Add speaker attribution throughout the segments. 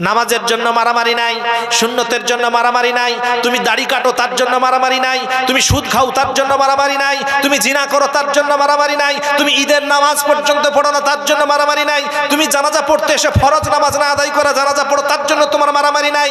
Speaker 1: নামাজের জন্য মারামারি নাই শূন্যতের জন্য মারামারি নাই, তুমি দাড়ি কাটো তার জন্য মারামারি নাই, তুমি সুদ খাও তার জন্য মারামারি নাই, তুমি জিনা করো তার জন্য মারামারি নাই, তুমি ঈদের নামাজ পর্যন্ত পড়ো না তার জন্য মারামারি নাই, তুমি জানাজা পড়তে এসে ফরজ নামাজ না আদায় করে জানাজা পড়ো তার জন্য তোমার মারামারি নাই,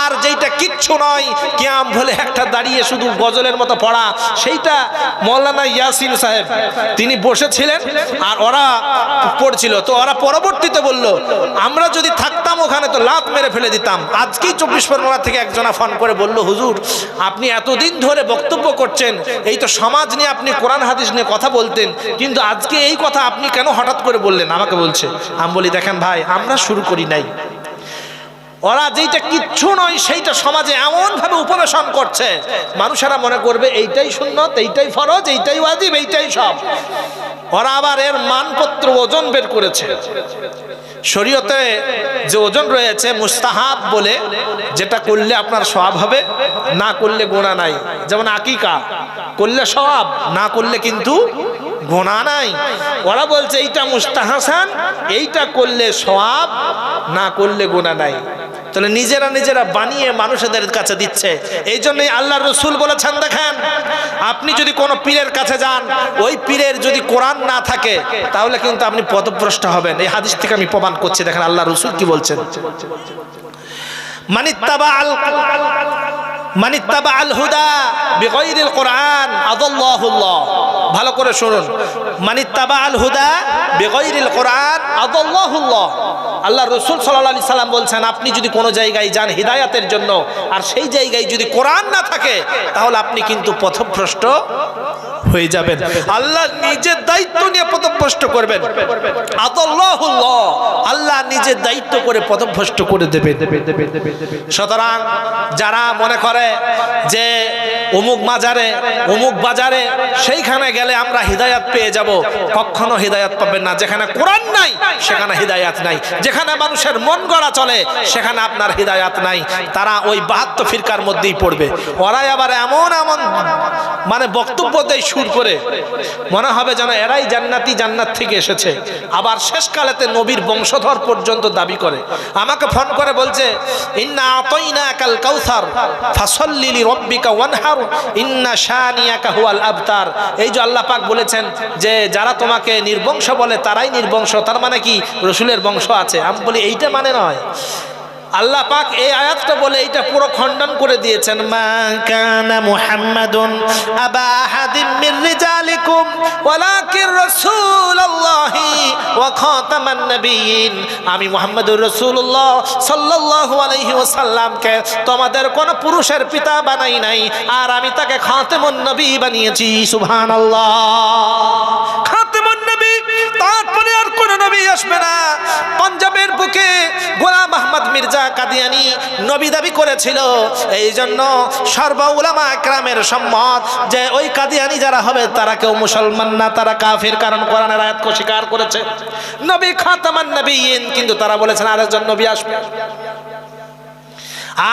Speaker 1: আর যেইটা কিচ্ছু নয়, কিয়াম বলে একটা দাঁড়িয়ে শুধু গজলের মতো পড়া, সেইটা মৌলানা ইয়াসিন সাহেব, তিনি বসেছিলেন, আর ওরা পড়ছিল, তো ওরা পরবর্তীতে বলল, আমরা যদি থাকতাম ওখানে, তো লাত মেরে ফেলে দিতাম। আজকেই চব্বিশ পরগনা থেকে একজনা ফোন করে বলল, হুজুর, আপনি এতদিন ধরে বক্তব্য করছেন, এই তো সমাজ নিয়ে আপনি কোরআন হাদিস নিয়ে কথা বলতেন, কিন্তু আজকে এই কথা আপনি কেন হঠাৎ করে বললেন? আমাকে বলছে, আমি বলি, দেখেন ভাই, আমরা শুরু করি নাই। ওরা যেইটা কিচ্ছু নয়, সেইটা সমাজে এমনভাবে উপবেশন করছে। মানুষেরা মনে করবে, এইটাই সুন্নত, এইটাই ফরজ, এইটাই ওয়াজিব, এইটাই সব। ওরা আবার এর মানপত্র ওজন বের করেছে। শরীয়তে যে ওজন রয়েছে মুস্তাহাব বলে, যেটা করলে আপনার সব হবে, না করলে গোনা নাই। যেমন আকিকা, করলে সব না করলে কিন্তু গোনা নাই। ওরা বলছে, এইটা মুস্তাহাসান, এইটা করলে সব না করলে গোনা নাই। তাহলে নিজেরা নিজেরা বানিয়ে মানুষদের কাছে দিচ্ছে। এই জন্যই আল্লাহ রসুল বলেছেন, দেখেন, আপনি যদি কোনো পীরের কাছে যান, ওই পীরের যদি কোরআন না থাকে, তাহলে কিন্তু আপনি পদভ্রষ্ট হবেন। এই হাদিস থেকে আমি প্রমাণ করছি, দেখেন আল্লাহ রসুল কি বলছেন? মানিত্তাবা আল মানিত্তাবা আল হুদা বিগয়রিল কোরআন আদাল্লাহুল্লাহ। ভালো করে শুনুন। মানিত্তাবা আল হুদা বিগয়রিল কোরআন আদাল্লাহুল্লাহ। আল্লাহ রসুল আলাইহি সাল্লাম বলছেন, আপনি যদি কোনো জায়গায় যান হিদায়াতের জন্য, আর সেই জায়গায় যদি কোরআন না থাকে, তাহলে আপনি কিন্তু পথভ্রষ্ট হয়ে যাবেন। আল্লাহ নিজের দায়িত্ব নিয়ে পথভ্রষ্ট করবেন। আদাল্লাহুল্লাহ। আল্লাহ নিজের দায়িত্ব করে পথভ্রষ্ট করে দেবে। সুতরাং যারা মনে করে যে অমুক মাজারে, অমুক বাজারে, সেইখানে গেলে আমরা হৃদায়াত পেয়ে যাব, কখনো হৃদায়াত পাবেন না। যেখানে কোরআন নাই, সেখানে হৃদায়াত নাই। যেখানে মানুষের মন গড়া চলে, সেখানে আপনার হৃদায়াত নাই। তারা ওই বাহাত্তর ফিরকার মধ্যেই পড়বে। ওরাই আবার এমন এমন মানে বক্তব্য দেয় সুর করে। মনে হবে যেন এরাই জান্নাতি জান্নাত থেকে এসেছে। আবার শেষকালেতে নবীর বংশধর পর্যন্ত দাবি করে। আমাকে ফোন করে বলছে, ইন্না আতইনা কাল কাউসার ফাসল্লিলি রব্বিকা ওয়ানহার, ইন্না শানিয়াকা হুয়াল আবতার। এই যে আল্লাহ পাক বলেছেন যে, যারা তোমাকে নির্বংশ বলে, তারাই নির্বংশ। তার মানে কি? রসুলের বংশ আছে। আমি বলি, এইটা মানে নয়। আল্লাহ পাক এই আয়াতটা বলে এইটা পুরো খণ্ডন করে দিয়েছেন, মা কানা মুহাম্মাদুন আবা আহাদিন মির রিজালিকুম, ওয়ালাকিন রাসূলুল্লাহি ওয়া খাতামান নবিয়িন আমি মুহাম্মদুর রাসূলুল্লাহ সাল্লাল্লাহু আলাইহি ওয়াসাল্লামকে তোমাদের কোন পুরুষের পিতা বানাই নাই, আর আমি তাকে খাতামুন নবী বানিয়েছি, সুবহানাল্লাহ। খাতামুন নবী, তারপরে আর কোন নবী আসবে না। পাঞ্জাবের বুকে মির্জা কাদিয়ানি নবী দাবি করেছিল। এই জন্য সর্ব উলামা একরামের সম্মত যে ওই কাদিয়ানি যারা হবে, তারা কেউ মুসলমান না, তারা কাফির। কারণ কোরআনের আয়াতকে স্বীকার করেছে। নবী খাতামান নবীন কিন্তু তারা বলেছেন আরেকজন নবী আসবে।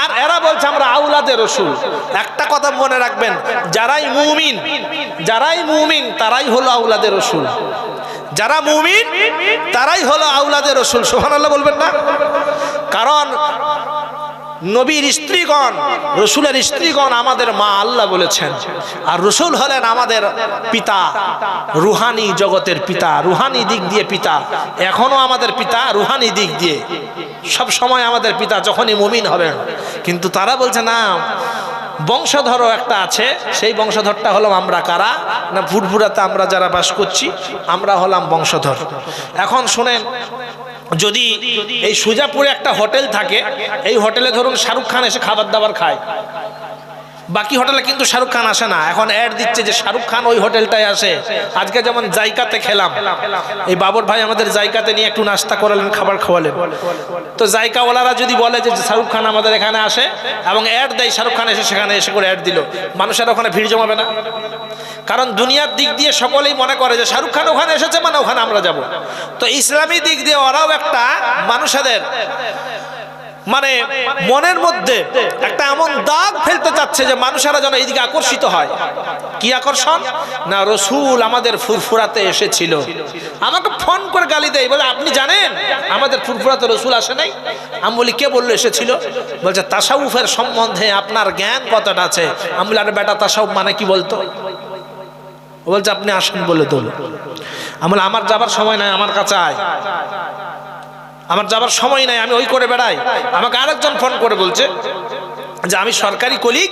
Speaker 1: আর এরা বলছে, আমরা আউলাদে রসুল। একটা কথা মনে রাখবেন, যারাই মুমিন যারাই মুমিন, তারাই হলো আউলাদে রসুল। যারা মুমিন, তারাই হলো আউলাদে রসুল। সোহান আল্লাহ বলবেন না? কারণ নবীর স্ত্রীগণ, রসুলের স্ত্রীগণ আমাদের মা আল্লাহ বলেছেন। আর রসুল হলেন আমাদের পিতা, রুহানি জগতের পিতা, রুহানি দিক দিয়ে পিতা। এখনও আমাদের পিতা রুহানি দিক দিয়ে। সব সময় আমাদের পিতা যখনই মুমিন হবেন। কিন্তু তারা বলছে, না, বংশধরও একটা আছে। সেই বংশধরটা হলাম আমরা কারা? না ফুরফুরাতে আমরা যারা বাস করছি, আমরা হলাম বংশধর। এখন শোনেন যদি এই সুজাপুরে একটা হোটেল থাকে, এই হোটেলে ধরুন শাহরুখ খান এসে খাবার দাবার খায়। বাকি হোটেলে কিন্তু শাহরুখ খান আসে না। এখন অ্যাড দিচ্ছে যে শাহরুখ খান ওই হোটেলটায় আসে। আজকে যেমন জায়গাতে খেলাম, এই বাবর ভাই আমাদের জায়গাতে নিয়ে একটু নাস্তা করালেন, খাবার খাওয়ালেন। তো জায়গাওয়ালারা যদি বলে যে শাহরুখ খান আমাদের এখানে আসে এবং অ্যাড দেয়, শাহরুখ খান এসে সেখানে এসে করে অ্যাড দিল। মানুষের ওখানে ভিড় জমাবে না। কারণ দুনিয়ার দিক দিয়ে সকলেই মনে করে যে শাহরুখ খান ওখানে এসেছে মানে ওখানে আমরা যাব। তো ইসলামী দিক দিয়ে ওরাও একটা মানুষেদের মানে মনের মধ্যে একটা এমন দাগ ফেলতে চাচ্ছে যে মানুষেরা যেন এইদিকে আকর্ষিত হয়। কি আকর্ষণ? না, রসুল আমাদের ফুরফুরাতে এসেছিল। আমাকে ফোন করে গালি দেয়, বলে, আপনি জানেন আমাদের ফুরফুরাতে রসুল আসে নাই? আমি বলি কে বলল এসেছিল? বলছে, তাসাউফের সম্বন্ধে আপনার জ্ঞান কতটা আছে? আমি বলি আরে বেটা, তাসাউফ মানে কি বলতো? ও বলছে আপনি আসেন বলে তো আমি বলি, আমার যাবার সময় নাই আমার কাছে আয়। আমার যাবার সময় নাই আমি ওই করে বেড়াই। আমাকে আরেকজন ফোন করে বলছে যে আমি সরকারি কলিগ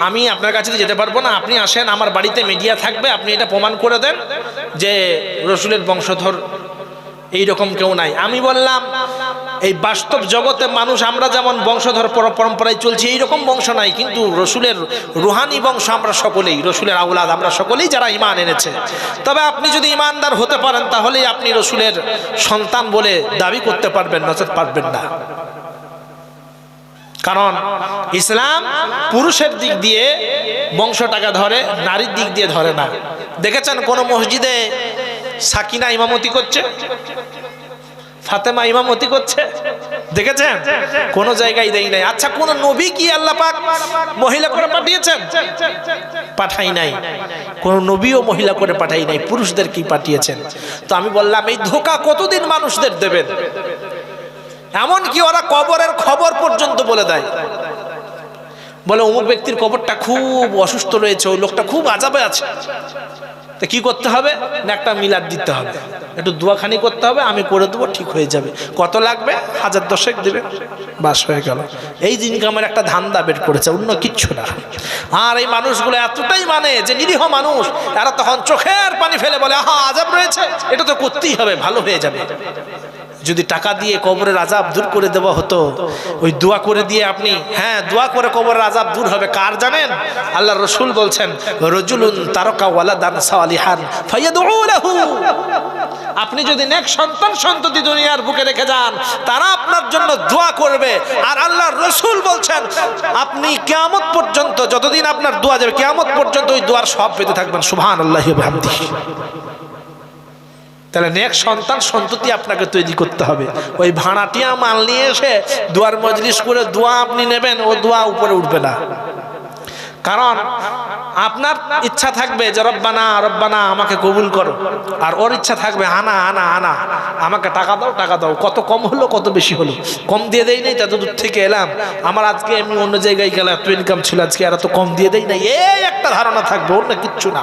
Speaker 1: আমি আপনার কাছে যেতে পারব না আপনি আসেন আমার বাড়িতে মিডিয়া থাকবে আপনি এটা প্রমাণ করে দেন যে রসুলের বংশধর এই রকম কেউ নাই। আমি বললাম এই বাস্তব জগতে মানুষ, আমরা যেমন বংশধর পর- পরম্পরায় চলছি, এইরকম বংশ নাই, কিন্তু রসুলের রুহানি বংশ আমরা সকলেই, রসুলের আউলাদ আমরা সকলেই যারা ইমান এনেছে। তবে আপনি যদি ইমানদার হতে পারেন, তাহলেই আপনি রসুলের সন্তান বলে দাবি করতে পারবেন নচেত পারবেন না। কারণ, ইসলাম পুরুষের দিক দিয়ে বংশটাকে ধরে, নারীর দিক দিয়ে ধরে না। দেখেছেন কোন মসজিদে সাকিনা ইমামতি করছে? ফাতেমা ইমামতি করছে। দেখেছেন? কোন জায়গায় দেই নাই। আচ্ছা কোন নবী কি আল্লাহ পাক মহিলা করে পাঠিয়েছেন? পাঠাই নাই। কোন নবীও মহিলা করে পাঠাই নাই। পুরুষদের কি পাঠিয়েছেন? তো আমি বললাম, এই ধোকা কতদিন মানুষদের দেবেন? এমন কি ওরা কবরের খবর পর্যন্ত বলে দেয়। বলে, অমুক ব্যক্তির কবরটা খুব অসুস্থ রয়েছে, ওই লোকটা খুব আজাবে আছে। তা কি করতে হবে? না একটা মিলাদ দিতে হবে। একটু দোয়াখানি করতে হবে, আমি করে দেবো, ঠিক হয়ে যাবে। কত লাগবে? হাজার দশেক দেবে। বাস হয়ে গেল। এই ইনকামের একটা ধান্দা বের করেছে, অন্য কিচ্ছু না। আর এই মানুষগুলো এতটাই মানে যে নিরীহ মানুষ, তারা তখন চোখের পানি ফেলে বলে, আহা, আজাব রয়েছে। এটা তো করতেই হবে, ভালো হয়ে যাবে। যদি টাকা দিয়ে কবরের আজাব দূর করে দেওয়া হতো, ওই দোয়া করে দিয়ে আপনি হ্যাঁ দোয়া করে কবরের আজাব দূর হবে, কার জানেন? আল্লাহ রসুল বলছেন, রজুলুন তারকা ওয়ালাদান সালিহান ফায়াদউলাহু আপনি যদি নেক সন্তান সন্ততি দুনিয়ার বুকে রেখে যান, তারা আপনার জন্য দোয়া করবে। আর আল্লাহ রসুল বলছেন, আপনি কেয়ামত পর্যন্ত যতদিন আপনার দোয়া যাবে, কেয়ামত পর্যন্ত ওই দোয়ার সব পেতে থাকবেন। সুবহানাল্লাহি আল্লাহ তাহলে নেক সন্তান সন্ততি আপনাকে তৈরি করতে হবে। ওই ভাড়াটিয়া মাল নিয়ে এসে দুয়ার মজলিস করে দোয়া আপনি নেবেন, ও দোয়া উপরে উঠবে না। কারণ আপনার ইচ্ছা থাকবে যে, রব্বানা রব্বানা, আমাকে কবুল করো। আর ওর ইচ্ছা থাকবে আনা আনা আনা আমাকে টাকা দাও টাকা দাও। কত কম হলো, কত বেশি হলো। কম দিয়ে দেয় নাই তত দূর থেকে এলাম। আমার আজকে আমি অন্য জায়গায় গেলাম, এত ইনকাম ছিল আজকে, আর এত কম দিয়ে দেয় নাই। এই একটা ধারণা থাকবে অন্য কিচ্ছু না।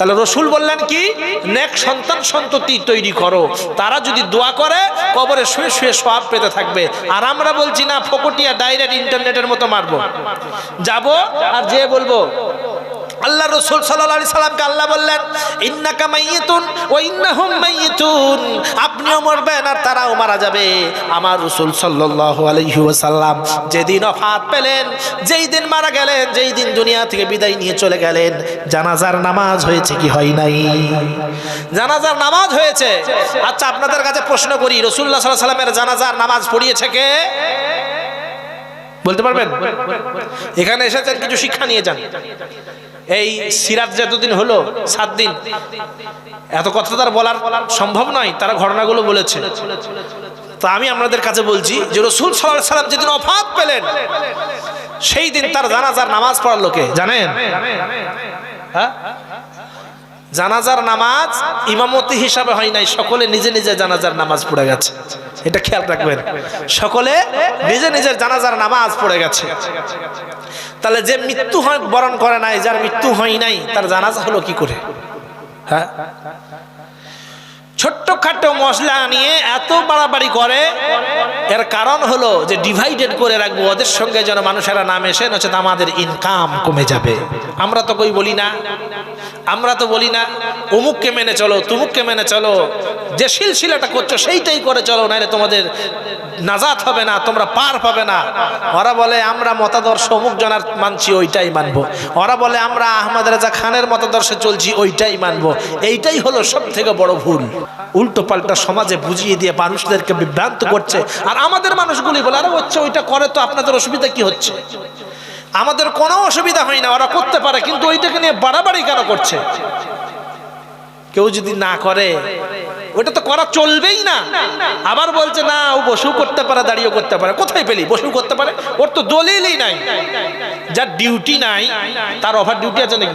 Speaker 1: তাহলে রসুল বললেন কি? নেক সন্তান সন্ততি তৈরি করো। তারা যদি দোয়া করে, কবরে শুয়ে শুয়ে সব পেতে থাকবে। আর আমরা বলছি, না, ফকটিয়া ডাইরেক্ট ইন্টারনেটের মতো মারবো। যাব আর যে বলব। আল্লাহ রসুল সাল্লাল্লাহু সাল্লামকে আল্লাহ বললেন, ইন্নাকা মাইয়িতুন ও ইন্নাহুম মাইয়িতুন। আপনিও মরবেন আর তারাও মারা যাবে। আমার রসুল সাল্লাল্লাহু আলাইহি ওয়াসাল্লাম যেদিন অফাত পেলেন, যেই দিন মারা গেলেন, যেই দিন দুনিয়া থেকে বিদায় নিয়ে চলে গেলেন, জানাজার নামাজ হয়েছে কি হয় নাই? জানাজার নামাজ হয়েছে। আচ্ছা আপনাদের কাছে প্রশ্ন করি রসুল্লাহ সাল্লাল্লাহু সাল্লামের জানাজার নামাজ পড়িয়েছে কে? বলতে পারবেন? এখানে এসেছেন, কিছু শিক্ষা নিয়ে যান। এই সিরাজ যতদিন হলো, সাত দিন। এত কথা তার বলার সম্ভব নয়, তারা ঘটনাগুলো বলেছে। তো আমি আপনাদের কাছে বলছি যে রসুল সাল্লাহ সাল্লাম যেদিন অফাত পেলেন, সেই দিন তার জানাজার নামাজ পড়ার লোকে, জানেন? হ্যাঁ? জানাজার নামাজ ইমামতি হিসাবে হয় নাই, সকলে নিজে নিজে জানাজার নামাজ পড়ে গেছে। এটা খেয়াল রাখবেন। সকলে নিজে নিজের জানাজার নামাজ পড়ে গেছে। তাহলে যে মৃত্যু হয়, বরণ করে নাই, যার মৃত্যু হয় নাই, তার জানাজা হলো কি করে? হ্যাঁ? ছোট্ট খাট্ট মশলা নিয়ে এত বাড়াবাড়ি করে, এর কারণ হলো যে ডিভাইডেড করে রাখব, ওদের সঙ্গে যেন মানুষেরা নাম এসে নচেত আমাদের ইনকাম কমে যাবে। আমরা তো কই বলি না? আমরা তো বলি না, অমুককে মেনে চলো, তুমুককে মেনে চলো। যে সিলসিলাটা করছ সেইটাই করে চলো নাহলে তোমাদের নাজাত হবে না, তোমরা পার পাবে না। ওরা বলে, আমরা মতাদর্শ, অমুক জনার মানছি, ওইটাই মানবো। ওরা বলে, আমরা আহমদ রাজা খানের মতাদর্শে চলছি, ওইটাই মানবো। এইটাই হলো সব থেকে বড় ভুল। উল্টো পাল্টা সমাজে বুঝিয়ে দিয়ে মানুষদেরকে বিভ্রান্ত করছে, আর আমাদের মানুষগুলি বলে, আরে, হচ্ছে, ওইটা করে তো আপনাদের অসুবিধা কি হচ্ছে? আমাদের কোনো অসুবিধা হয় না, ওরা করতে পারে, কিন্তু ওইটাকে নিয়ে বাড়াবাড়ি কেন করছে? কেউ যদি না করে ওটা তো করা চলবেই না। আবার বলছে, না, ও বসু করতে পারে, দাঁড়িয়েও করতে পারে। কোথায় পেলি? বসু করতে পারে? ওর তো দলিলই নাই। যার ডিউটি নাই, তার ওভার ডিউটি আছে নাকি?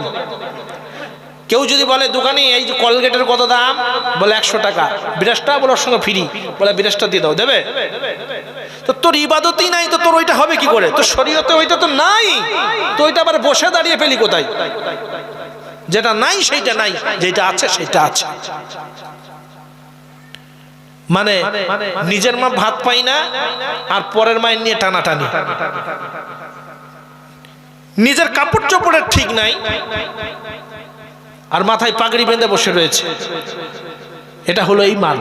Speaker 1: কেউ যদি বলে, দোকানে, এই যে কলগেটের কত দাম? বলে, একশো টাকা। বিরাশটা বলে ওর সঙ্গে ফ্রি বলে বিরাশটা দিয়ে দাও। দেবে? তো তোর ইবাদতই নাই, তো তোর ওইটা হবে কি করে? তোর শরীরতে ওইটা তো নাই। তো ওইটা আবার বসে দাঁড়িয়ে পেলি কোথায়? যেটা নাই, সেইটা নাই, যেটা আছে সেটা আছে। মানে নিজের মা ভাত পাই না, আর পরের মায়ের নিয়ে টানাটানি। নিজের কাপড় চোপড়ের ঠিক নাই, আর মাথায় পাগড়ি বেঁধে বসে রয়েছে। এটা হলো ইমান।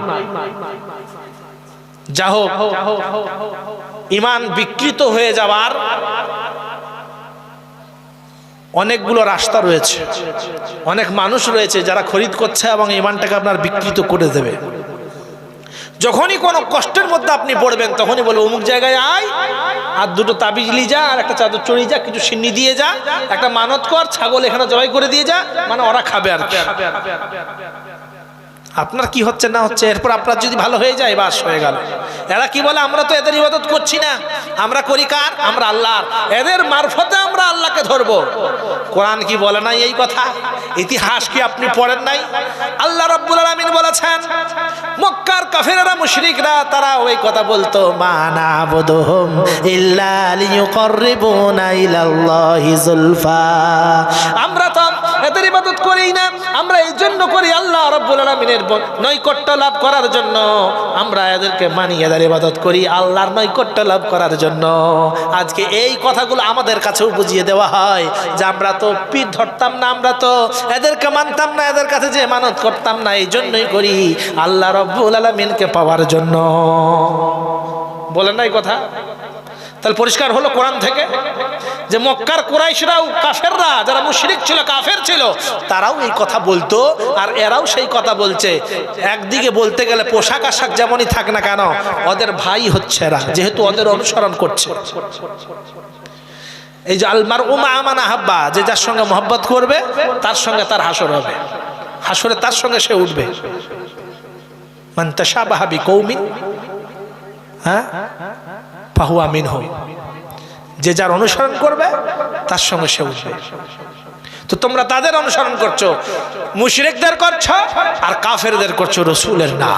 Speaker 1: যা হোক, ইমান বিকৃত হয়ে যাওয়ার অনেকগুলো রাস্তা রয়েছে অনেক মানুষ রয়েছে যারা খরিদ করছে এবং ইমানটাকে আপনার বিকৃত করে দেবে যখনই কোনো কষ্টের মধ্যে আপনি পড়বেন, তখনই বলে, অমুক জায়গায় আয়, আর দুটো তাবিজ লি যা, আর একটা চাদর চড়ি যা, কিছু সিন্নি দিয়ে যা, একটা মানত কর, ছাগল এখানে জবাই করে দিয়ে যা মানে ওরা খাবে আর। আপনার কি হচ্ছে না হচ্ছে? এরপর আপনার যদি ভালো হয়ে যায়, বাস হয়ে গেল। এরা কি বলে, আমরা তো এদের ইবাদত করছি না। আমরা করি কার? আমরা আল্লাহর। এদের মারফতে আমরা আল্লাহকে ধরবো। কোরআন কি বলে নাই এই কথা? ইতিহাস কি আপনি পড়েন নাই? আল্লাহ রব্বুল আলামিন বলেছেন, মক্কার কাফেররা, মুশরিকরা তারা ওই কথা বলতো মানা বুদুহুম ইল্লা লিয়ুকাররিবুনা ইলাল্লাহি যুলফা আমরা এদের ইবাদত করি না, আমরা এই জন্য করি আল্লাহ রব্বুল আলামিনের নৈকট্য লাভ করার জন্য। আমরা এদেরকে মানি এদের ইবাদত করি আল্লাহর নৈকট্য লাভ করার জন্য। আজকে এই কথাগুলো আমাদের কাছেও বুঝিয়ে দেওয়া হয় যে আমরা তো পিঠ ধরতাম না, আমরা তো এদেরকে মানতাম না, এদের কাছে যে মানত করতাম না, এই জন্যই করি আল্লাহ রব্বুল আলামিনকে পাওয়ার জন্য। বলেন না এই কথা? তাহলে পরিষ্কার হলো কোরআন থেকে? যে মক্কার কুরাইশরাও কাফেররা, যারা মুশরিক ছিল, কাফের ছিল, তারাও এই কথা বলতো আর এরাও সেই কথা বলছে। একদিকে বলতে গেলে পোশাক আশাক যেমনই থাক না কেন, ওদের ভাই হচ্ছে এরা, যেহেতু ওদের অনুসরণ করছে। এই যে আলমার উমা আমানা হাব্বা যে যার সঙ্গে মহব্বত করবে, তার সঙ্গে তার হাসর হবে। হাসরে তার সঙ্গে সে উঠবে। মান তাশাবাহা বিকৌমিন হ্যাঁ? ফাহু আমিন হোক যে যার অনুসরণ করবে, তার সঙ্গে সে উঠবে। তো তোমরা তাদের অনুসরণ করছ, মুশরিকদের করছ, আর কাফেরদের করছ রসুলের না